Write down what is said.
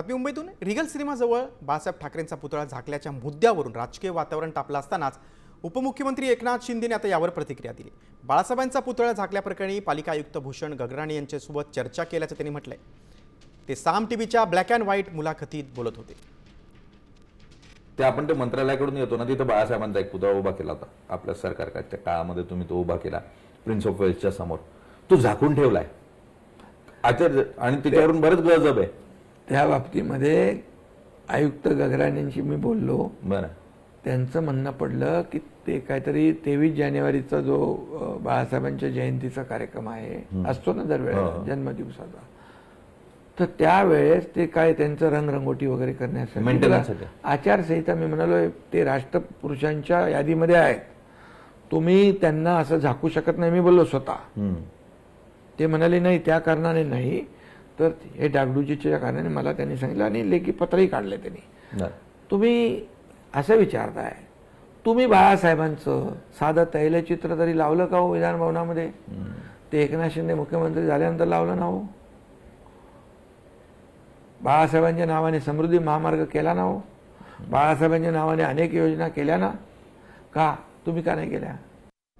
बातमी मुंबईतून रिगल सिनेमाजवळ बाळासाहेब ठाकरेंचा पुतळा झाकल्याच्या मुद्द्यावरून राजकीय वातावरण तापलं असतानाच उपमुख्यमंत्री एकनाथ शिंदेने आता यावर प्रतिक्रिया दिली. बाळासाहेबांचा पुतळा झाकल्याप्रकरणी पालिका आयुक्त भूषण गगराणी यांच्यासोबत चर्चा केल्याचं त्यांनी म्हटलंय. ते साम टीव्हीच्या ब्लॅक अँड व्हाईट मुलाखतीत बोलत होते. ते आपण ते मंत्रालयाकडून येतो ना तिथं बाळासाहेबांचा एक पुतळा उभा केला होता. आपल्या सरकारच्या काळामध्ये तुम्ही तो उभा केला प्रिन्स ऑफ वेल्सच्या समोर. तो झाकून ठेवलाय. आणि त्याच्यावरून बरेच गजब आहे. त्या बाबतीमध्ये आयुक्त गगराणींशी मी बोललो. बरं. त्यांचं म्हणणं पडलं की ते काहीतरी तेवीस जानेवारीचा जो बाळासाहेबांच्या जयंतीचा कार्यक्रम आहे असतो ना दरवेळेला. जन्मदिवसाचा. तर त्यावेळेस ते काय त्यांचं रंगरंगोटी वगैरे करण्यासाठी. आचारसंहिता मी म्हणालो ते राष्ट्रपुरुषांच्या यादीमध्ये आहेत. तुम्ही त्यांना असं झाकू शकत नाही मी बोललो स्वतः. ते म्हणाले नाही त्या कारणाने नाही. तर हे डागडुजीच्या कारणाने मला त्यांनी सांगितलं आणि लेखी पत्रही काढले त्यांनी. तुम्ही असं विचारताय तुम्ही बाळासाहेबांचं साधं तैलचित्र तरी लावलं का हो विधान भवनामध्ये? ते एकनाथ शिंदे मुख्यमंत्री झाल्यानंतर लावलं ना हो? बाळासाहेबांच्या नावाने समृद्धी महामार्ग केला ना हो? बाळासाहेबांच्या नावाने अनेक योजना केल्या ना? का? तुम्ही का नाही केल्या?